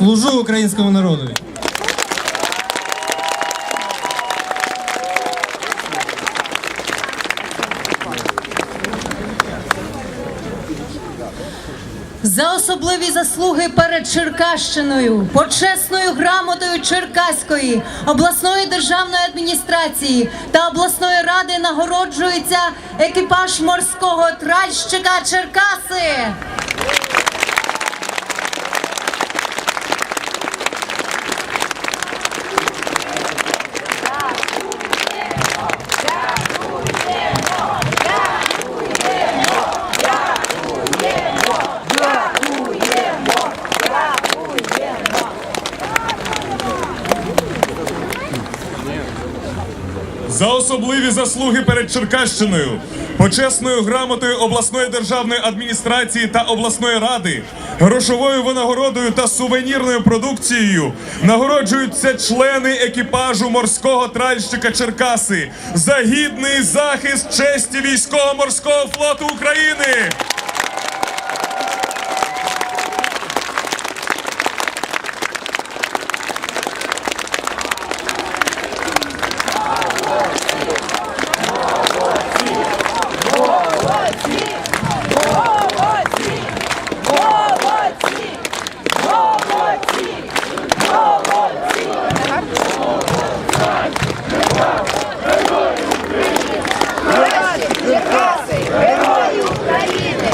Служу українському народу. За особливі заслуги перед Черкащиною, почесною грамотою Черкаської обласної державної адміністрації та обласної ради нагороджується екіпаж морського тральщика Черкаси. За особливі заслуги перед Черкащиною, почесною грамотою обласної державної адміністрації та обласної ради, грошовою винагородою та сувенірною продукцією нагороджуються члени екіпажу морського тральщика Черкаси за гідний захист честі військово-морського флоту України. Черкаси, герої України!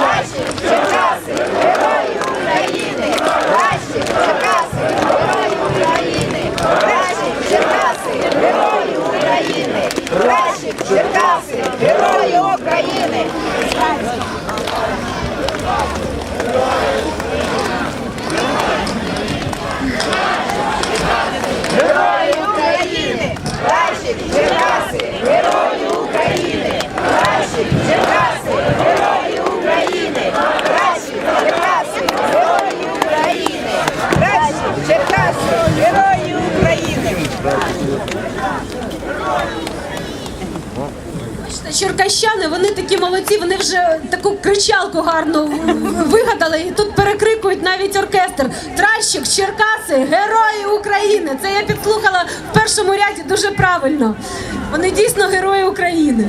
Наші Черкаси, герої України! Наші Черкаси, герої України! Наші Черкаси, герої України! Наші Черкаси, герої України! Герої України! Наші Черкаси, герої України! Наші Черкаси, герої України! Наші Черкаси, герої України! Наші Черкаси, герої України! Черкащани, вони такі молодці, вони вже таку кричалку гарну вигадали і тут перекрикують навіть оркестр. Тращик, Черкаси, герої України. Це я підслухала в першому ряді дуже правильно. Вони дійсно герої України.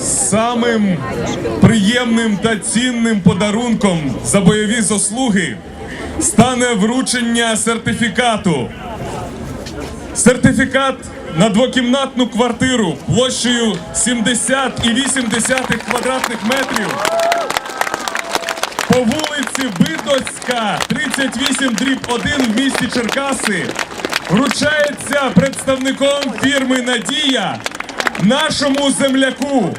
Самим приємним та цінним подарунком за бойові заслуги стане вручення сертифікату. Сертифікат на двокімнатну квартиру площею 70,8 квадратних метрів по вулиці Видоцька, 38 дріб 1 в місті Черкаси вручається представником фірми Надія нашому земляку,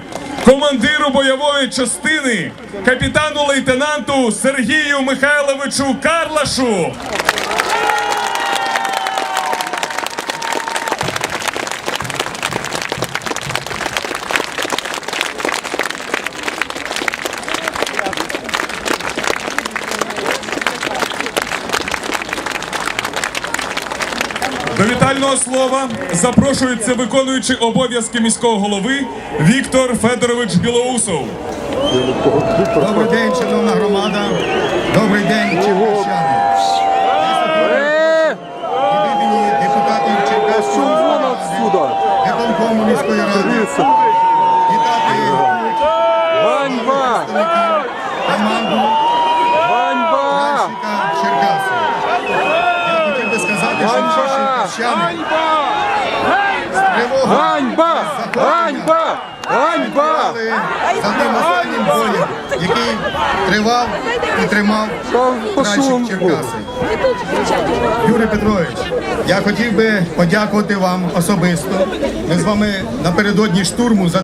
командиру бойової частини, капітану лейтенанту Сергію Михайловичу Карлашу. До вітального слова запрошується виконуючий обов'язки міського голови Віктор Федорович Білоусов. Добрий день, шановна громада. Добрий день, черкащани. Від імені депутатів Черкаського, виконкому міської ради. Наші тривогою Ганьба! Ганьба! Ганьба! Але за тим останнім боєм, який тривав і тримав шумку. Черкаси. Юрій Петрович, я хотів би подякувати вам особисто. Ми з вами напередодні штурму за